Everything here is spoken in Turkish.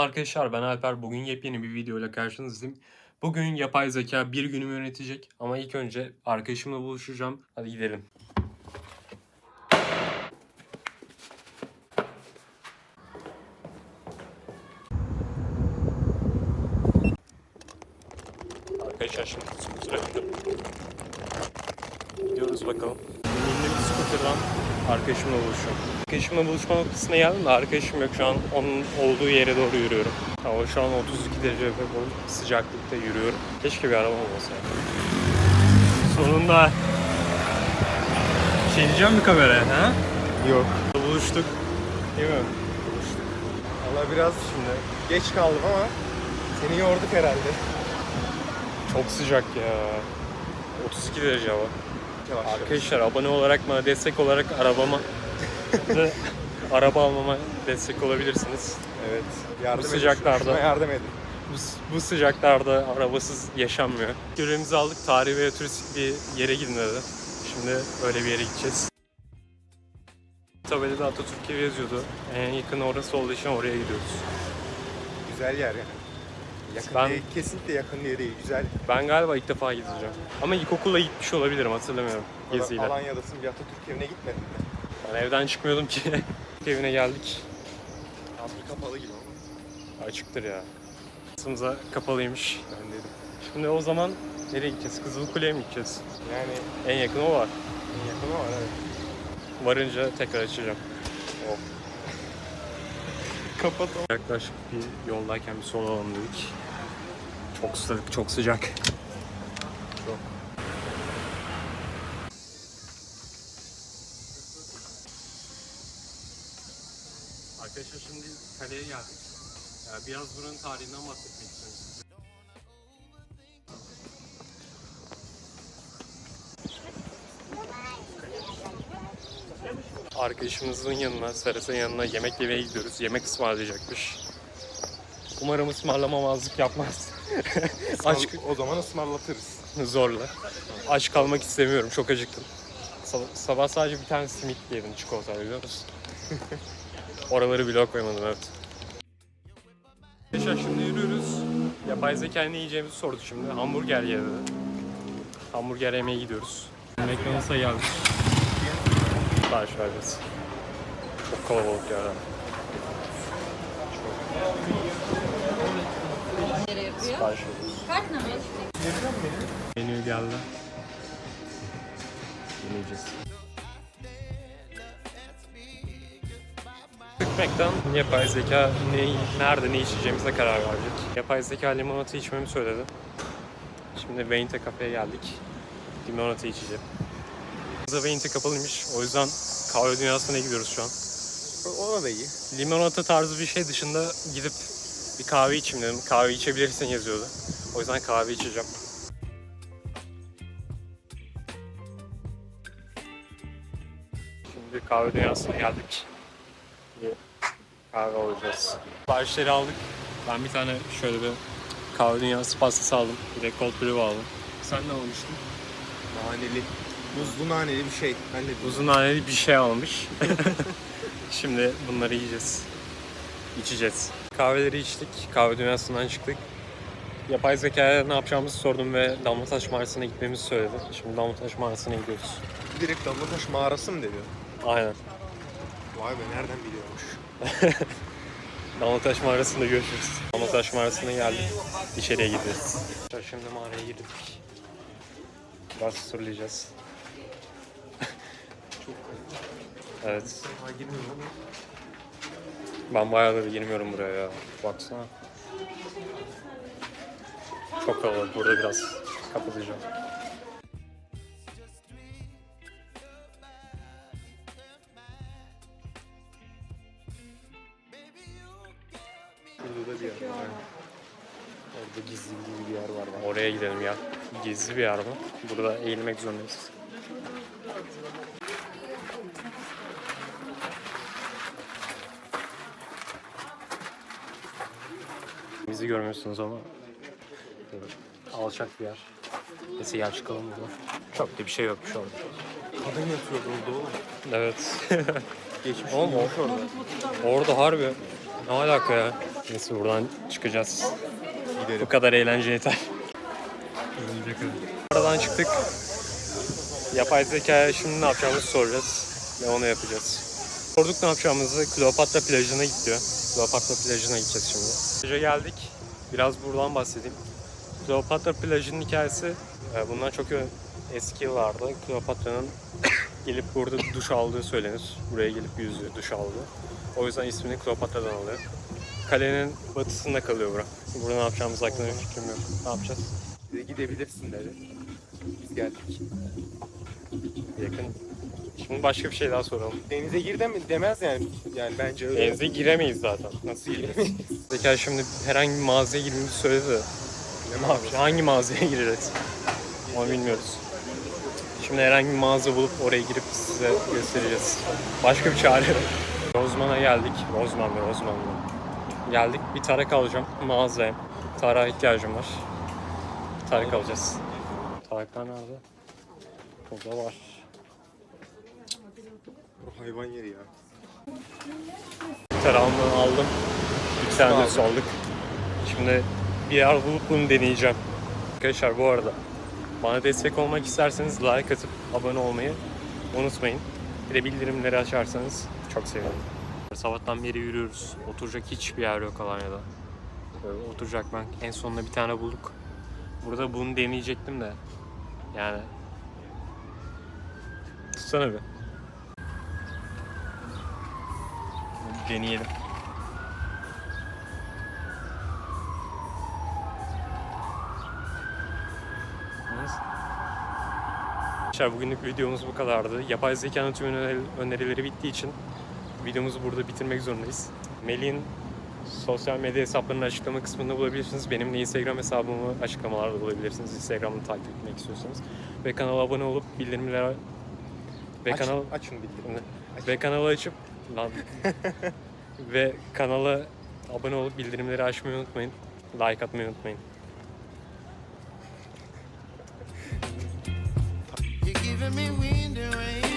Arkadaşlar ben Alper. Bugün yepyeni bir videoyla karşınızdayım. Bugün yapay zeka bir günümü yönetecek. Ama ilk önce arkadaşımla buluşacağım. Hadi gidelim. Arkadaşlar şimdi bindim. Gidiyoruz bakalım. Bindim skuterdan arkadaşımla buluşuyorum. Arkadaşımla buluşma noktasına geldim de arkadaşım yok şu an onun olduğu yere doğru yürüyorum. Hava şu an 32 derece ve bu sıcaklıkta yürüyorum. Keşke bir araba olmasa. Sonunda şey diyeceğim mi kameraya ha? Yok. Buluştuk. Değil mi? Valla biraz şimdi geç kaldım ama seni yorduk herhalde. Çok sıcak ya. 32 derece hava. Yavaş yavaş. Arkadaşlar abone olarak bana destek olarak arabama araba almama destek olabilirsiniz. Evet. Yardım Bu edin. sıcaklarda. Yardım edin. Bu, bu sıcaklarda arabasız yaşanmıyor. Görevimizi aldık. Tarihi ve turistik bir yere gidin dedi. Şimdi öyle bir yere gideceğiz. Tabelada Atatürk'e yazıyordu. En yakın orası olduğu için oraya gidiyoruz. Güzel yer yani. Yakın Ben- değil, kesinlikle yakın diye değil. Güzel. Ben galiba ilk defa gideceğim. Ama ilkokula gitmiş olabilirim hatırlamıyorum geziyle. Alanya'dasın bir Atatürk evine gitmedin mi? Ben evden çıkmıyordum ki. Evine geldik. Bir kapalı gibi ama. Açıktır ya. Sımıza kapalıymış. Ben dedim. Şimdi o zaman nereye gideceğiz? Kızılkule'ye mi gideceğiz? Yani En yakın o var. en yakın ama evet. Varınca tekrar açacağım. Oh. Kapat. Yaklaşık bir yoldayken bir sola alalım dedik. Çok sıcak, çok sıcak. Çok. Arkadaşlar şimdi kaleye geldik. Yani biraz buranın tarihinden bahsetmek istiyorum Arkadaşımızın yanına, Seras'ın yanına yemek yemeye gidiyoruz. Yemek ısmarlayacakmış. Umarım ısmarlamamazlık yapmaz. Aç, O zaman ısmarlatırız. Zorla. Aç kalmak istemiyorum. Çok acıktım. Sabah, sabah sadece bir tane simit yedim çikolata biliyor musun? Oraları vlog koymadım evet. Arkadaşlar şimdi yürüyoruz. Yapay zeka ne yiyeceğimizi sordu şimdi. Hamburger yedi. Hamburger yemeye gidiyoruz. McDonald's'a geldik. Sipariş vereceğiz. Çok kalabalık ya. Nereye yapıyor? Sipariş mı? Menü geldi. Yiyeceğiz. Hükmekten yapay zeka ne, nerede ne içeceğimize karar verdik. Yapay zeka limonata içmemi söyledi. Şimdi Veinte kafeye geldik. Limonata içeceğim. Veinte kapalıymış. O yüzden kahve dünyasına gidiyoruz şu an. Ona da iyi. Limonata tarzı bir şey dışında gidip bir kahve içeyim dedim. Kahve içebilirsin yazıyordu. O yüzden kahve içeceğim. Şimdi kahve dünyasına geldik. Bir kahve alacağız. Siparişleri aldık. Ben bir tane şöyle bir kahve dünyası pastası aldım. Bir de cold brew aldım. Sen ne almıştın? Naneli. Buzlu naneli bir şey. Ben de Uzun naneli bir şey almış. Şimdi bunları yiyeceğiz. İçeceğiz. Kahveleri içtik. Kahve dünyasından çıktık. Yapay zekaya ne yapacağımızı sordum ve Damlataş Mağarası'na gitmemizi söyledi. Şimdi Damlataş Mağarası'na gidiyoruz. direkt Damlataş mağarası mı dedi? Aynen. Vay be nereden biliyormuş. Damlataş Mağarası'nda görüşürüz. Damlataş Mağarası'na geldik. İçeriye gideceğiz. Şimdi mağaraya girdik. Biraz turlayacağız. Çok Evet. Ha girmiyorum ama. Ben bayağıdır girmiyorum buraya ya. Baksana. Çok kalabalık. Burada biraz kapatacağım. Şurada da bir yer var. Orada gizli bir yer var. Oraya gidelim ya. Gizli bir yer bu. Burada eğilmek zorundayız. Bizi görmüyorsunuz ama alçak bir yer. Neyse gel çıkalım buradan. Çok da bir şey yokmuş orada. Kadın yatıyordu orada oğlum. Evet. Geçmiş Oğlum uyumuş orada. Orada harbi. Ne alaka ya? Neyse buradan çıkacağız. Gidelim. Bu kadar eğlence yeter. Aradan çıktık. Yapay zekaya şimdi ne yapacağımızı soracağız. Ve onu yapacağız. Sorduk ne yapacağımızı. Kleopatra plajına gidiyor. Kleopatra plajına gideceğiz şimdi. Plaja geldik. Biraz buradan bahsedeyim. Kleopatra plajının hikayesi e, bundan çok eski yıllarda Kleopatra'nın gelip burada duş aldığı söylenir. Buraya gelip yüzüyor, duş aldı. O yüzden ismini Kleopatra'dan alıyor. Kalenin batısında kalıyor bura. Burada ne yapacağımız hakkında bir fikrim yok. Ne yapacağız? Gidebilirsin dedi. Biz geldik. Yakın. Şimdi başka bir şey daha soralım. Denize gir dem demez yani. Yani bence öyle. Denize giremeyiz zaten. Nasıl giremeyiz? Zeka şimdi herhangi bir mağazaya girmemizi söyledi de. Ne yapacağız? Hangi mağazaya gireriz? Onu bilmiyoruz. Şimdi herhangi bir mağaza bulup oraya girip size göstereceğiz. Başka bir çare yok. Rozman'a geldik. Rozman mı? Rozman mı? Geldik. Bir tarak alacağım mağazaya. Tarağa ihtiyacım var. Tarak alacağız. Taraklar nerede? Burada var. Bu hayvan yeri ya. Tarağımı aldım. Bir tane de aldık. saldık. Şimdi bir yer bulup bunu deneyeceğim. Arkadaşlar bu arada bana destek olmak isterseniz like atıp abone olmayı unutmayın. Bir de bildirimleri açarsanız çok sevinirim. Sabahtan beri yürüyoruz. Oturacak hiçbir yer yok Alanya'da. Böyle oturacak ben. En sonunda bir tane bulduk. Burada bunu deneyecektim de. Yani tutsana bir. Deneyelim. Arkadaşlar bugünlük videomuz bu kadardı. Yapay zekanın tüm öneri- önerileri bittiği için videomuzu burada bitirmek zorundayız. Melih'in sosyal medya hesaplarını açıklama kısmında bulabilirsiniz. Benim de Instagram hesabımı açıklamalarda bulabilirsiniz. Instagram'ı takip etmek istiyorsanız. Ve kanala abone olup bildirimleri ve Aç, kanal açın bildirimleri. Aç. ve kanalı açıp lan ve kanala abone olup bildirimleri açmayı unutmayın. Like atmayı unutmayın. You're giving me wind and rain.